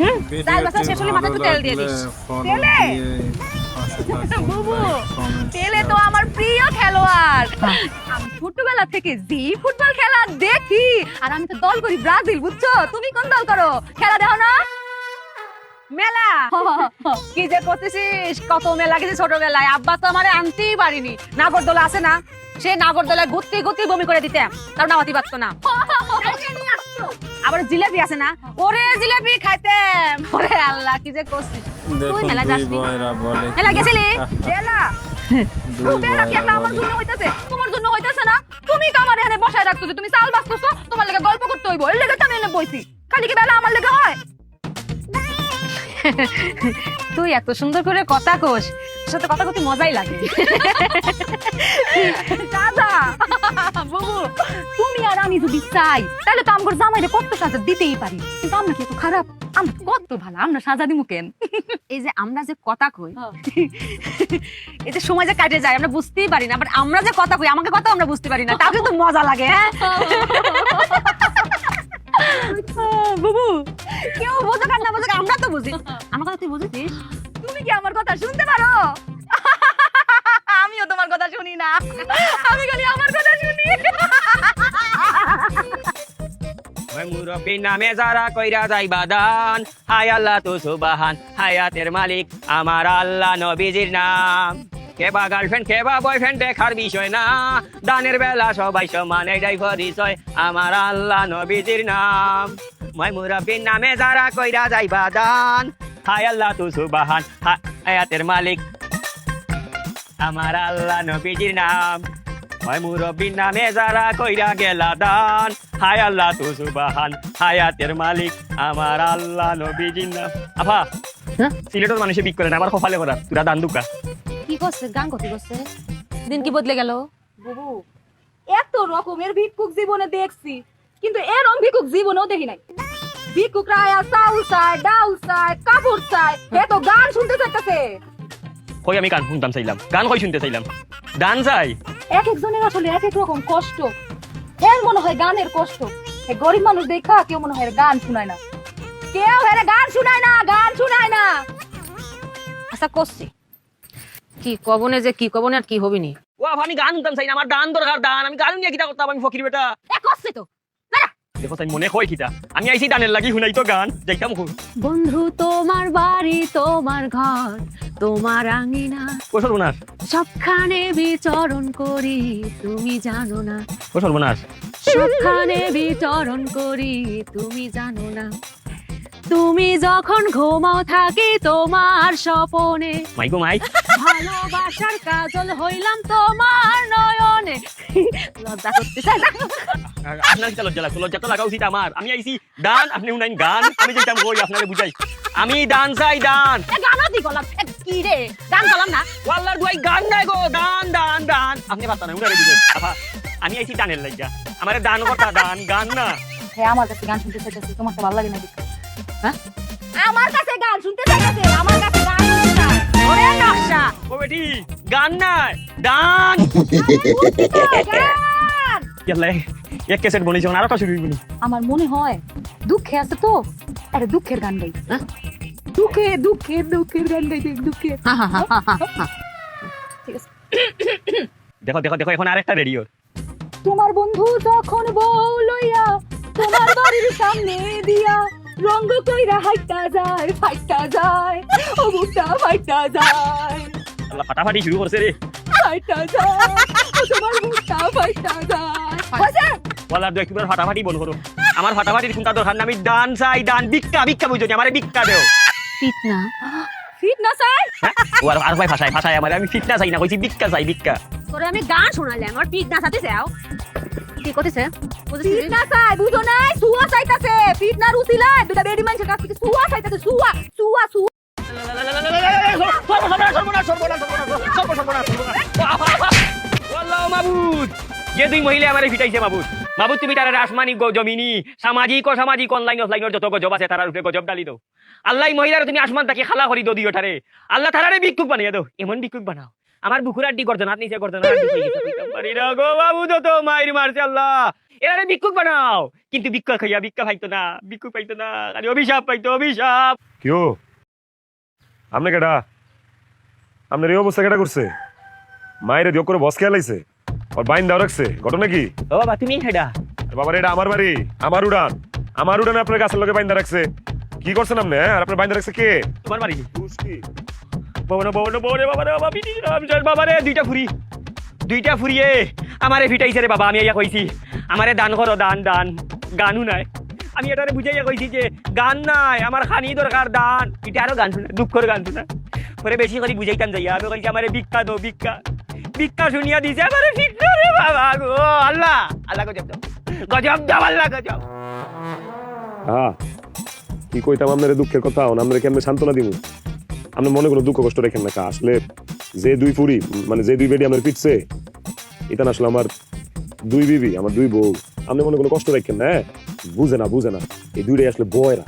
হুম? চাল বাসা শেষ হলে মাথায় তো তেল দিয়ে দিস। তেলে? দিয়ে পাশে থাকুন, বুবু তেলে তো আমার প্রিয় খেলোয়াড়। আমি ছোটবেলা থেকে জি ফুটবল খেলা দেখি। আর আমি তো দল করি ব্রাজিল বুঝছ? তুমি কোন দল করো? খেলা দেখো না। মেলা। কি যে করতেছিস? কত মেলা গেছে ছোটবেলায়। আব্বা তো আমারে আনতেই পারিনি। নাগরদোলা আছে না। সে নাগরদোলায় ঘুরতে ঘুরতে বমি করে দিতাম তার নামাতি পারতো না। আবার জিলাপি আছে না? ওরে জিলাপি খাইতে। ওরে আল্লাহ কি যে করছিস? তুই মেলা বলে মেলা গেছিলি? মেলা আমার জন্য হইতাছে? তোমার জন্য হইতাছে না? তুমি তো আমার এখানে বসায় রাখতেছো তুমি চাল বাঁচতেছো তোমার লেগে গল্প করতে হইব। এর লেগে তো আমি এনে বইছি। খালি কি বেলা আমার লেগে হয়? তুই এত সুন্দর করে কথা কোস তোর সাথে কথা করতে মজাই লাগে। দাদা বুবু তুমি আর আমি যদি চাই তাহলে তো আমার জামাইরে কত সাজা দিতেই পারি। কিন্তু আমরা কি এত খারাপ? আমরা কত ভালো আমরা সাজা দিমু কেন? এই যে আমরা যে কথা কই এই যে সময় যে কাটে যায় আমরা বুঝতেই পারি না বাট আমরা যে কথা কই আমাকে কথা আমরা বুঝতে পারি না তাও কিন্তু মজা লাগে। হ্যাঁ। বুবু। কেউ বোঝে কার না বোঝে আমরা তো বুঝি। আমার কথা তুই বুঝেছিস? তুমি কি আমার কথা শুনতে পারো? আমিও তোমার কথা শুনি না। আমি খালি আমার কথা শুনি। ওই মুরব্বী নামে যারা কইরা যাইবা দান হায় আল্লাহ তো সুবাহান হায়াতের মালিক আমার আল্লাহ নবীজির নাম। কেবা গার্লফ্রেন্ড কেবা বয়ফ্রেন্ড দেখার বিষয় না। দানের বেলা সবাই সমান এটাই পরিচয় আমার আল্লাহ নবীজির নাম। নামে যারা কইরা যাইবা দান। হায় আল্লাহ তো সুবাহান হায়াতের মালিক। আমার আল্লাহ নবীজির নাম। হয় মুরব্বীর নামে যারা কইরা গেলা দান। হায় আল্লাহ তু সুবাহান হায়াতের মালিক। আমার আল্লাহ নবীজির নাম। আফা হ্যাঁ? সিলেটের মানুষে বিক করে না আমার কপালে করা তুরা দান দুকা। কি করছে গান কত করছে দিন কি বদলে গেল? বুবু এত রকমের ভিক্ষুক জীবনে দেখছি কিন্তু এরকম ভিক্ষুক জীবনেও দেখি নাই। ভিক্ষুক রায়া চাউল চায় ডাউল চায় কাপড় চায় এ তো গান শুনতে চাইতেছে। কই আমি গান শুনতাম চাইলাম? গান কই শুনতে চাইলাম? গান চাই এক একজনের আসলে এক এক রকম কষ্ট। এর মনে হয় গানের কষ্ট। গরিব মানুষ দেখা কেউ মনে হয় গান শুনায় না। কেউ হেরে গান শুনায় না গান শুনায় না। আচ্ছা করছি। কি কবনে যে কি কবনে আর কি হবি নি ও আমি গান শুনতাম চাই না আমার দান দরকার দান। আমি গান নিয়ে কিতা করতাম আমি ফকির বেটা। এ করছি তো। দেখো তাই মনে কই কিতা আমি আইছি দানের লাগি শুনাই তো গান। যাইতাম খুব বন্ধু তোমার বাড়ি তোমার ঘর তোমার আঙিনা। ও সর্বনাশ। সবখানে বিচরণ করি তুমি জানো না। ও সর্বনাশ। সবখানে বিচরণ করি তুমি জানো না। তুমি যখন ঘুমাও থাকি তোমার স্বপনে। মাইকো মাই। ভালোবাসার কাজল হইলাম তোমার নয়নে। লজ্জা করতে চাই না। আপনার কিতা লজ্জা লাগতো লজ্জা তো লাগা উচিত আমার। আমি আইছি দান আপনি শুনাইন গান। আমি কই আপনাকে বুঝাই। আমি দান চাই এ গানও দি গলাম কি রে? গান গলাম না? ওয়াল্লার দুয়াই গান গো। দান দান দান আপনি পারতা না উনারে বুঝাই। আমি আইছি লাগিয়া আমারে দান কথা দান গান না। হে আমার কাছে গান শুনতে চাইতেছে তোমার তো ভালো লাগে না হ্যাঁ? আমার কাছে গান শুনতে চাইতেছে আমার কাছে গান শুনতে। ওরে নকশা। ও বেটি গান নাই! ইয়াল্লা এক কেসেট বনিছ আর একটা শুরু হইবনি আমার মনে হয় দুঃখে আছে তো। আরে দুঃখের গান গাই। হ্যাঁ? দুঃখে দুঃখে দুঃখের গান গাই দুঃখে। ঠিক আছে দেখো দেখো দেখো এখন আরেকটা রেডিও। তোমার বন্ধু যখন বউ লইয়া তোমার বাড়ির সামনে দিয়া রঙ্গ কইরা হাইটা যায় ফাইটা যায় ও ফাইটা যায় ফাটাফাটি শুরু করছে রে। ফাইটা যায় ও তোমার বুকটা ফাইটা যায়? ওয়াল্লার দুই একবার ফাটাফাটি বল করো। আমার ফাটাফাটির চিন্তা দরকার? না আমি দান চাই দান ভিক্ষা ভিক্ষা বুঝনি আমারে ভিক্ষা দেও। ফিতনা ফিট না চাই? হ্যাঁ? ও আর ভাই ভাষায় ভাষায় আমার আমি ফিটনা চাই না কইছি ভিক্ষা চাই ভিক্ষা। তোরে আমি গান শোনাইলাম আমার পিক না সাথে যাও কি করতেছে বুঝেছিস ফিট না চাই বুঝো নাই সুয়া চাইতাছে ফিট না রুসিলায় দুটা বেডি মানুষের কাছ থেকে সুয়া চাইতাছে সুয়া সুয়া সুয়া যে দুই মহিলা আমারে ফিটাইছে মাবুদ মাবুদ তুমি তারা আসমানি জমিনি সামাজিক ও সামাজিক অনলাইন অফলাইনের যত গজব আছে তারার উপরে গজব ডালি দাও আল্লাহ মহিলার তুমি আসমান তাকে খালা করি দিও তারে আল্লাহ তারারে ভিক্ষুক বানিয়ে দাও এমন ভিক্ষুক বানাও আমার বুকুর আড্ডি করতো না নিচে করতো না আড্ডি হয়ে গেছে। কইতাম পারি না গো বাবু তো তো মাইর মারছে আল্লাহ। এরা ভিক্ষুক বানাও। কিন্তু ভিক্ষা খাইয়া ভিক্ষা পাইতো না ভিক্ষুক পাইতো না খালি অভিশাপ পাইতো অভিশাপ। কিও আপনি কেডা? আপনার এই অবস্থা কেডা করছে? মায়ের দিও করে বস খেয়াল আইছে। ওর বাইন দাও রাখছে। ঘটনা কি? ও বাবা তুমি হেডা? বাবা এটা আমার বাড়ি। আমার উড়ান। আমার উড়ান আপনার গাছের লোকে বাইন্দা রাখছে। কি করছেন আপনি হ্যাঁ? আর আপনার বাইন্দা রাখছে কে? তোমার বাড়ি? বাবা বাবা বাবা বাবা বাবা রে দুইটা ফুরি। দুইটা ফুরিয়ে। আমারে ভিটাইছে রে বাবা, আমি ইয়া কইছি। আমারে দান করো, দান দান। গানও নাই। আমি এটারে বুঝাইয়া কইছি যে, গান নাই, আমার খানি দরকার, দান। এটা আরও গান শুনে, দুঃখর গান শুনে। পরে বেশি করে বুঝাইতাম যাইয়া, আমি কইছি, আমারে ভিক্ষা দো, ভিক্ষা। ভিক্ষা শুনিয়া দিছে, আমারে ভিক্ষা রে বাবা গো, আল্লাহ আল্লাহ গজব গজব দাও, আল্লাহ গজব। হ্যাঁ কি কইতাম, আপনার দুঃখের কথা কেমনে সান্ত্বনা দিব আপনি মনে কোনো দুঃখ কষ্ট রেখেন না কা আসলে যে দুই পুরি মানে যে দুই বেডি আমার পিটছে এটা না আসলে আমার দুই বিবি আমার দুই বউ। আপনি মনে কোনো কষ্ট রাখেন না হ্যাঁ? বুঝে না বুঝে না। এই দুইটাই আসলে বয়রা।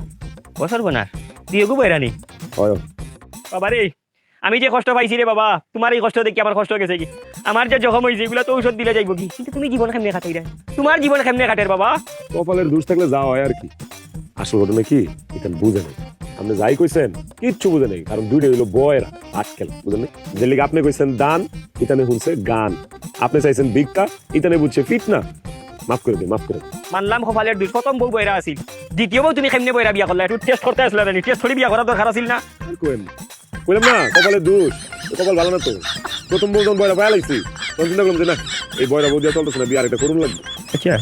বছর বোনার তুই গো বৈরানি হয়। বাবা রে আমি যে কষ্ট পাইছি রে বাবা তোমার এই কষ্ট দেখি আমার কষ্ট গেছে কি? আমার যে জখম হয়েছে এগুলো তো ঔষধ দিলে যাইব কি? কিন্তু তুমি জীবন কেমনে কাটাই রে? তোমার জীবন কেমনে কাটের বাবা? কপালের দোষ থাকলে যা হয় আর কি। আসল ঘটনা কি? এটা বুঝে নেই। আপনি যাই কইছেন কিচ্ছু বুঝে নেই কারণ দুইটা হইল বয়রা আটকেল বুঝেন নাই? যে লিগে আপনি কইছেন দান ইতানে শুনছে গান। আপনি চাইছেন ভিক্ষা ইতানে বুঝছে ফিট না মাফ করে দিন মাফ করে মানলাম কপালের দুই প্রথম বউ বইরা আছিল। দ্বিতীয় বউ তুমি কেমনে বইরা বিয়া করলা? একটু টেস্ট করতে আসলে না টেস্ট করে বিয়া করা দরকার আছিল না? না। কইলাম না কপালের দোষ কপাল ভালো না তো। প্রথম বউ যখন বয়রা পায়া লাগছি তখন চিন্তা করলাম যে না এই বয়রা বউ দিয়া চলতেছে না বিয়ার একটা করুন লাগবে। আচ্ছা।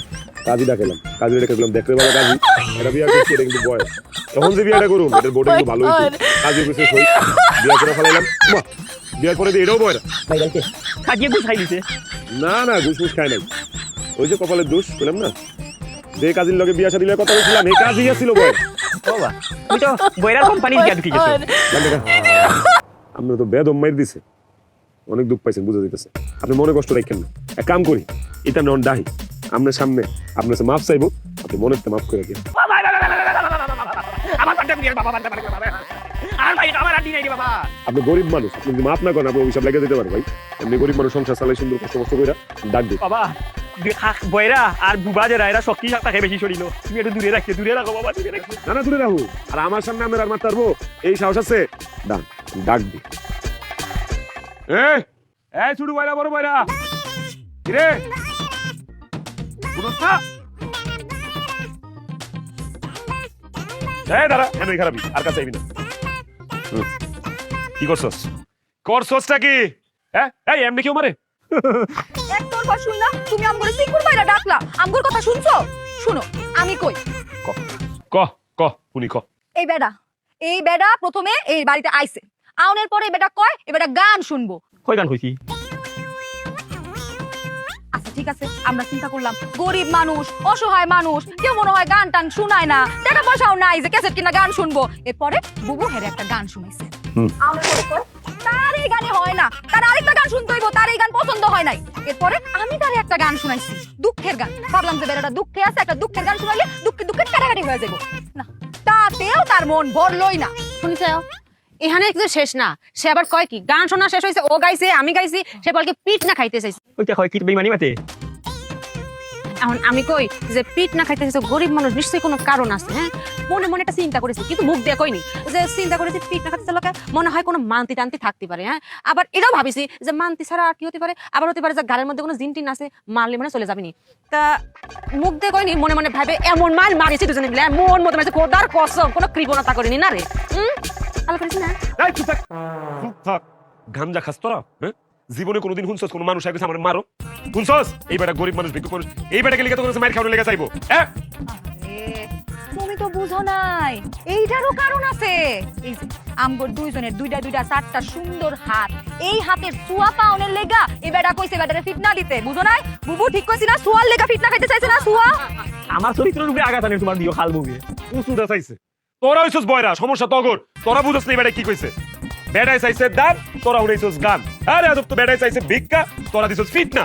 কাজী ডাকালাম কাজী রেখে দিলাম দেখতে ভালো কাজী এটা বিয়া করছি এটা কিন্তু বয়স। তখন যে বিয়াটা করুন এটার বোর্ডে কিন্তু ভালো হইতো। কাজী কইছে সই বিয়া করে ফেলাইলাম। বাহ বিয়ার পরে এটাও বয়রা কাজিয়ে গুছাই দিছে। না না ঘুষ ঘুষ খায় নাই। ওই যে কপালের দোষ বললাম না? যে কাজীর লগে বিয়া শাদির কথা বলছিলাম এই কাজই ছিল বয় বাবা তুমি তো বইরা কোম্পানি দিয়া ঢুকে গেছো। আপনার তো বেদ মাইর দিছে। অনেক দুঃখ পাইছেন বুঝে দিতেছে আপনি মনে কষ্ট রাখেন না। এক কাম করি এটা নন ডাহি আপনার সামনে আপনার কাছে মাফ চাইব আপনি মনে মাফ করে দিন। আমার আমার আপনি গরিব মানুষ আপনি যদি মাফ না করেন আপনি অভিশাপ লেগে দিতে পারেন ভাই। এমনি গরিব মানুষ সংসার চালাই সুন্দর কষ্ট কষ্ট করে ডাক দিন। বাবা আর বুবা যে এরা শক্তি তাকে বেশি সরিল তুমি একটু দূরে রাখতে দূরে রাখো বাবা দূরে রাখো। না না দূরে রাখো। আর আমার সামনে আপনার আর মারতে পারব এই সাহস আছে? ডাক ডাক দি এ এই ছুটু বাইরা বড় বাইরা। বুঝছ দাঁড়া কেন খারাপই আর কাছে আইবি না কি করছস? করছসটা কি? হ্যাঁ? এই এমনি কেউ মারে কথা শুন না তুমি আমগরে সিকুর মাইরা ডাকলা। আমগর কথা শুনছো? শুনো আমি কই? ক ক ক উনি ক। এই বেডা এই বেডা প্রথমে এই বাড়িতে আইছে। আউনের পরে এই বেডা কয়? এই বেডা গান শুনব। কই গান কইছি? ঠিক আছে? আমরা চিন্তা করলাম গরিব মানুষ অসহায় মানুষ কেউ মনে হয় গান টান শুনায় না। টাকা পয়সাও নাই যে ক্যাসেট কিনা গান শুনব। এরপরে বুবু হেরে একটা গান শুনাইছে কয়, তার এই গানে হয় না। তার আরেকটা গান শুনতে হইব তার এই গান পছন্দ হয় নাই। এরপরে আমি তারে একটা গান শুনাইছি দুঃখের গান। ভাবলাম যে বেড়াটা দুঃখে আছে একটা দুঃখের গান শুনাইলে দুঃখে দুঃখে কাটাকাটি হয়ে যাব না তাতেও তার মন ভরলই না। শুনিছ এখানে কিছু শেষ না। সে আবার কয় কি গান শোনা শেষ হয়েছে ও গাইছে আমি গাইছি সে বলকে পিঠ না খাইতে চাইছে। ওইটা হয় কি বেইমানি মাতে? এখন আমি কই যে পিঠ না খাইতে চাইছে গরিব মানুষ নিশ্চয়ই কোনো কারণ আছে হ্যাঁ? মনে মনে একটা চিন্তা করেছি কিন্তু মুখ দিয়ে কইনি। যে চিন্তা করেছি পিঠ না খাইতে লোকে মনে হয় কোনো মান্তি টান্তি থাকতে পারে হ্যাঁ? আবার এটাও ভাবিছি যে মান্তি ছাড়া আর কি হতে পারে? আবার হতে পারে যে গাড়ির মধ্যে কোনো জিন টিন আছে মারলে মানে চলে যাবিনি। তা মুখ দিয়ে কইনি মনে মনে ভাবে এমন মার মারিছি দুজনে মিলে মন মতো মারছে কোদার কসম কোনো কৃপণতা করিনি না রে? হুম আলো করিস না? খাস তোরা হ্যাঁ? জীবনে কোনোদিন শুনছস কোনো মানুষ আগে আমার মারো শুনছস এই বেটা গরিব মানুষ ভিক্ষুক মানুষ এই বেটাকে লিখে তো কোনো মায়ের খাওয়ানো লেগে চাইব হ্যাঁ তুমি তো বুঝো নাই এইটারও কারণ আছে। এই যে আমগর দুইজনের দুইটা দুইটা চারটা সুন্দর হাত এই হাতের সুয়া পাওনের লেগা এই বেটা কইছে বেটারে ফিট না দিতে। বুঝো নাই? বুবু ঠিক কইছি না সুয়ার লেগা ফিট না খাইতে চাইছে না সুয়া আমার চরিত্রের উপরে আঘাত আনে তোমার দিও খাল বুকে উসুদা চাইছে। তোরা হইছস বয়রা সমস্যা তগর। তোরা বুঝছস না এই বেটা কি কইছে। বেটাই চাইছে দান তোরা উড়াইছস গান। আরে আদব তো বেটাই চাইছে ভিক্ষা। তোরা দিছস ফিট না।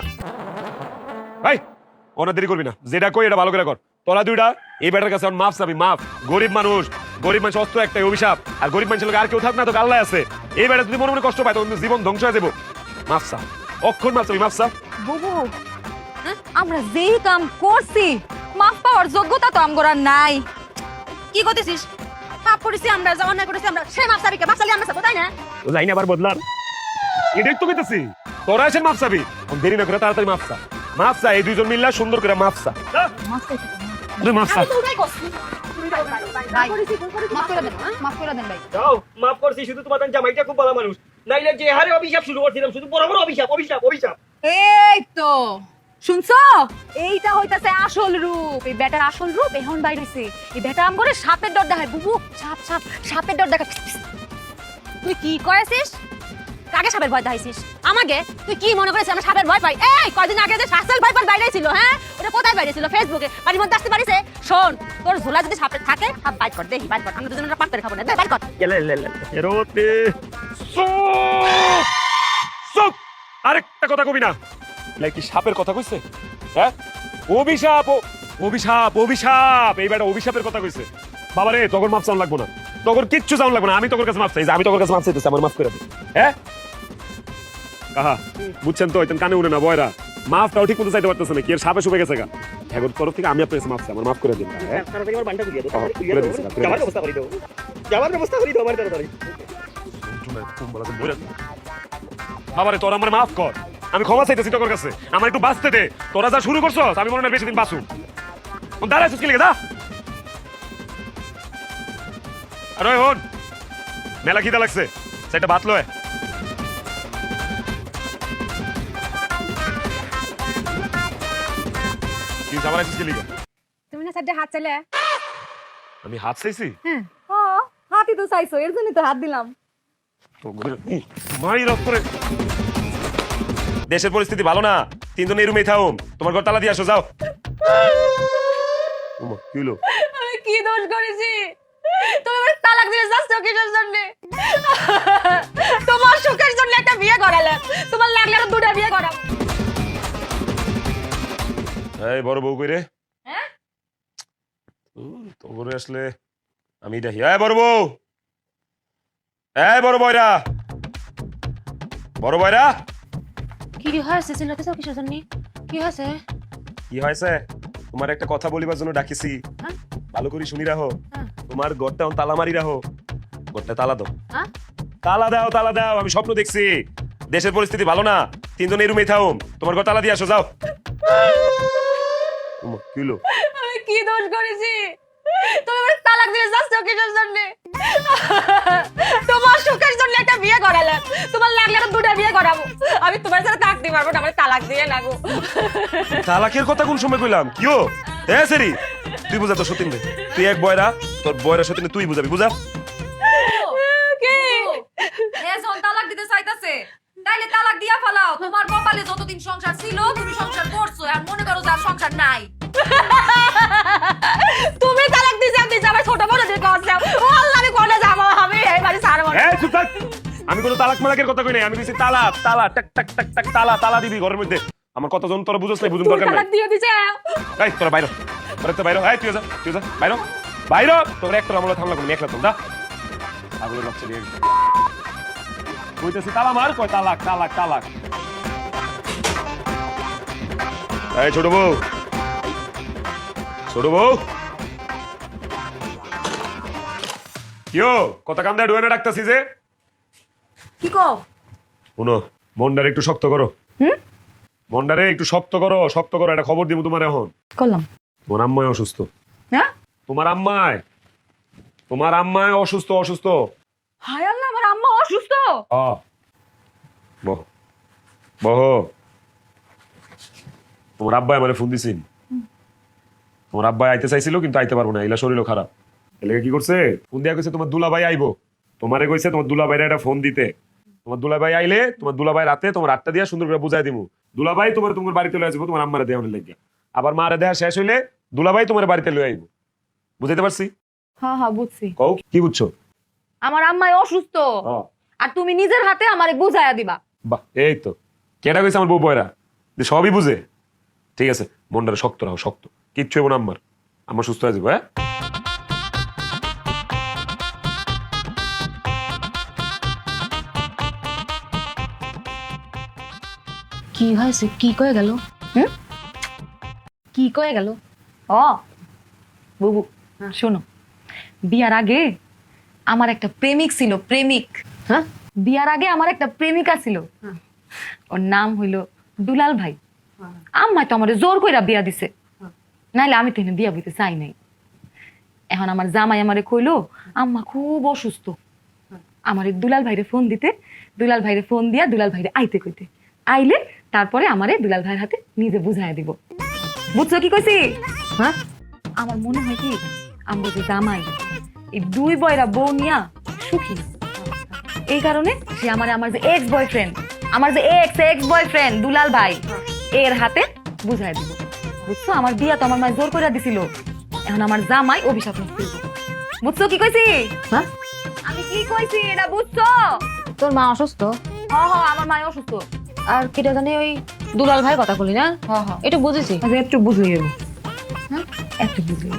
ভাই অনেক দেরি করবি না। যেটা কই এটা ভালো করে কর। তোরা দুইটা এই বেটার কাছে মাফ চাবি মাফ। গরিব মানুষ গরিব মানুষ অস্ত একটাই অভিশাপ। আর গরিব মানুষের লোক আর কেউ থাক না তো আল্লাহ আছে। এই বেটা যদি মনে মনে কষ্ট পায় তখন জীবন ধ্বংস হয়ে যাব। মাফসা অক্ষর মাফসা মাফসা বুবু আমরা যেই কাম করছি মাফ পাওয়ার যোগ্যতা তো আমগোরা নাই। কি করতেছিস? পাপ করেছি আমরা যা অন্যায় করেছি আমরা সে মাপ সাবিকে মাপ সালি আমরা সাবো তাই না? লাইন আবার বদলার এটাই তো কইতেছি। তোরা এসে দেরি না করে তাড়াতাড়ি মাফসা মাফসা এই দুইজন মিল্লা সুন্দর করে মাফসা তুই মাফসা মাফ করছি শুধু তোমার জামাইটা খুব ভালো মানুষ। নাইলে যে হারে অভিশাপ শুরু করছিলাম শুধু বড় বড় অভিশাপ অভিশাপ অভিশাপ। এই তো শুনছো? এইটা হইতাছে আসল রূপ। এই বেটার আসল রূপ এখন বাইর হইছে। এই বেটা আম করে সাপের ডর দেখায় বুবু সাপ সাপ সাপের ডর দেখায়। তুই কি করেছিস কাকে সাপের ভয় দেখাইছিস? আমাকে? তুই কি মনে করেছিস আমরা সাপের ভয় পাই? এই, কয়দিন আগে যে শাসেল ভয় পার বাইরে ছিল হ্যাঁ? ওটা কোথায় বাইরে ছিল? ফেসবুকে বাড়ির মধ্যে আসতে পারিস শোন, তোর ঝোলা যদি সাপের থাকে, সাপ বাইট কর, দেখি বাইট কর। আমরা দুজনে পাক করে খাব না। বাইট কর। এরোতে চুপ আরেকটা কথা কবি না। লাইক কি সাপের কথা কইছে? হ্যাঁ? অভিশাপ অভিশাপ অভিশাপ। এই বেটা অভিশাপের কথা কইছে। বাবা রে তখন মাপ চান লাগবো না। তখন কিচ্ছু চাউন লাগবো না। আমি তোর কাছে মাপ চাই আমি তোর কাছে মাপ চাইতেছি, আমার মাফ করে দে। হ্যাঁ? কাহা বুঝছেন তো এতেন কানে উড়ে না বয়রা। মাফটাও ঠিক মতো চাইতে পারতেছে না কি এর সাপে শুবে গেছে গা? এখন তরফ থেকে আমি আপনার কাছে চাই আমার মাফ করে দিন হ্যাঁ? বাবারে তোরা আমার মাফ কর। আমি ক্ষমা চাইতেছি তোর কাছে। আমার একটু বাঁচতে দে। তোরা যা শুরু করছ আমি মনে হয় বেশি দিন বাঁচু দাঁড়াইছিস কি লেগে দা আরে হন। মেলা খিদা লাগছে। সেটা ভাত লয়। লিগা? তুমি না হাত আমি হাত চাইছি? হ্যাঁ। হাতি তো চাইছো এর জন্যই তো হাত দিলাম। তো ঘুরে- মারি রক করে দেশের পরিস্থিতি ভালো না তিনজন এই রুমেই থাকুন। তোমার ঘর তালা দিয়ে আসো যাও। ওমা, কি হলো? আমি কি দোষ করেছি? তুমি আমার তালাক দিয়ে যাচ্ছ কিসের জন্য তোমার সুখের জন্য একটা বিয়ে করালে তোমার লাগলে দুটা বিয়ে এই বড় বউ কইরে। হ্যাঁ? উম, তো করে আসলে আমি দেখি। এই বড় বউ! এই বড় বয়রা! বড় বয়রা! কি হয়েছে? চিল্লাতে চাও কিসের জন্য? কি হয়েছে? কি হয়েছে? তোমার একটা কথা বলিবার জন্য ডাকিছি। হ্যাঁ? ভালো করে শুনি রাখো হ্যাঁ। তোমার এখন তালা মারি রাখো ঘরটা তালা দাও। হ্যাঁ? তালা দাও তালা দাও আমি স্বপ্ন দেখছি। দেশের পরিস্থিতি ভালো না। তিনজন এই রুমে থাকুন তোমার ঘর তালা দিয়ে আসো যাও। কি আমি কি দোষ করেছি? তুমি আমার তালাক দিয়ে যাচ্ছ কিসের জন্য তোমার সুখের জন্য একটা বিয়ে করালে তোমার লাগলে আরও দুটা বিয়ে করাবো। আমি তোমার সাথে থাকতে পারব না আমার তালাক দিয়ে লাগো তালাকের কথা কোন সময় কইলাম? কিও এ সেরি তুই বুঝা তো সতীন তুই এক বয়রা তোর বয়রা সতীন তুই বুঝাবি বুঝা কি এ যখন তালাক দিতে চাইতাছে তাইলে তালাক দিয়া ফেলাও। তোমার কপালে যতদিন সংসার ছিল তুমি সংসার করছ আর মনে করো যার সংসার নাই। তুমি তালাক দিতে দিতে আমার ছোট বড় দিকে যাও ও আল্লাহ আমি কোনে যাব আমি এই বাড়ি ছাড়বো না। এ চুপ থাক। আমি কোনো তালাক মালাকের কথা কই নাই আমি কইছি তালা তালা টাক টাক টাক টাক তালা তালা দিবি ঘরের মধ্যে। আমার কথা জন তোরা বুঝছ নাই বুঝুন দরকার নাই। তালাক দিয়ে দিছে এই তোরা বাইরে তোরা তো বাইরে এই তুই যা তুই যা বাইরে বাইরে তোর একটা আমলা থামলা কোন একলা তোমরা আগুলো লাগছে রে কইতেছি তালা মার কয় তালাক তালাক তালাক এই ছোট বউ ছোট বউ কিও কথা কান্দা ডুয়ে না ডাকতাছি যে? কি কো শুনো মনটারে একটু শক্ত করো। মনটারে একটু শক্ত করো শক্ত করো একটা খবর দিব তোমার এখন। করলাম। তোমার আম্মায় অসুস্থ। হ্যাঁ? তোমার আম্মায় তোমার আম্মায় অসুস্থ অসুস্থ। হায় আল্লাহ অসুস্থ? বহ। তোমার আব্বাই আমার ফোন দিছিল তোমার আব্বাই আইতে চাইছিল কিন্তু আইতে পারব না। এলা শরীরও খারাপ। এলাকা কি করছে? ফোন দিয়া কইছে তোমার দুলাভাই আইবো। তোমারে কইছে তোমার দুলাভাইরা একটা ফোন দিতে। তোমার দুলাভাই আইলে তোমার দুলাভাই রাতে তোমার আটটা দিয়া সুন্দর করে বুঝাই দিমু। দুলাভাই তোমার তোমার বাড়িতে লয়ে আসব তোমার আম্মারে দেওয়ার লেগে আবার মারে দেয়া শেষ হইলে দুলাভাই তোমার বাড়িতে লয়ে আইবো। বুঝাইতে পারছি? হ্যাঁ হ্যাঁ বুঝছি। কও কি বুঝছ? আমার আম্মাই অসুস্থ। আর তুমি নিজের হাতে আমারে বুঝাইয়া দিবা। বাহ এই তো। কেটা কইছে আমার বউ বয়রা? যে সবই বুঝে। ঠিক আছে মনটা শক্ত রাখো শক্ত। কিচ্ছু হইব না আমার আমার সুস্থ হয়ে যাব হ্যাঁ? কি হয়েছে? কি কয়ে গেল? হুম? কি কয়ে গেল? ও বুবু শোনো। বিয়ার আগে আমার একটা প্রেমিক ছিল প্রেমিক। হ্যাঁ? বিয়ার আগে আমার একটা প্রেমিকা ছিল। হ্যাঁ। ওর নাম হইল দুলাল ভাই। আম্মা তো আমার জোর কইরা বিয়া দিছে। নাইলে আমি তো বিয়া বইতে চাই নাই। এখন আমার জামাই আমারে কইলো আম্মা খুব অসুস্থ। আমার দুলাল ভাইরে ফোন দিতে দুলাল ভাইরে ফোন দিয়া দুলাল ভাইরে আইতে কইতে। আইলে তারপরে আমারে দুলাল ভাইয়ের হাতে নিজে বুঝাইয়া দিব। বুঝছ কি কইছি? হ্যাঁ। আমার মনে হয় কি আমরা যে জামাই এই দুই বয়রা বউ নিয়া সুখী। এই কারণে সে আমার আমার যে এক্স বয়ফ্রেন্ড আমার যে এক্স এক্স বয়ফ্রেন্ড দুলাল ভাই এর হাতে বুঝাই দিব। বুঝছ? আমার বিয়া তো আমার মায় জোর করে দিছিল। এখন আমার জামাই অভিশাপ মুক্তি বুঝছ কি কইছি? হ্যাঁ? আমি কি কইছি এটা বুঝছ? তোর মা অসুস্থ? হ হ আমার মায় অসুস্থ। আর কিটা জানি ওই দুলাল ভাই কথা বলি না? হ হ। একটু বুঝেছি। আচ্ছা একটু বুঝিয়ে দেবো। হ্যাঁ? একটু বুঝিয়ে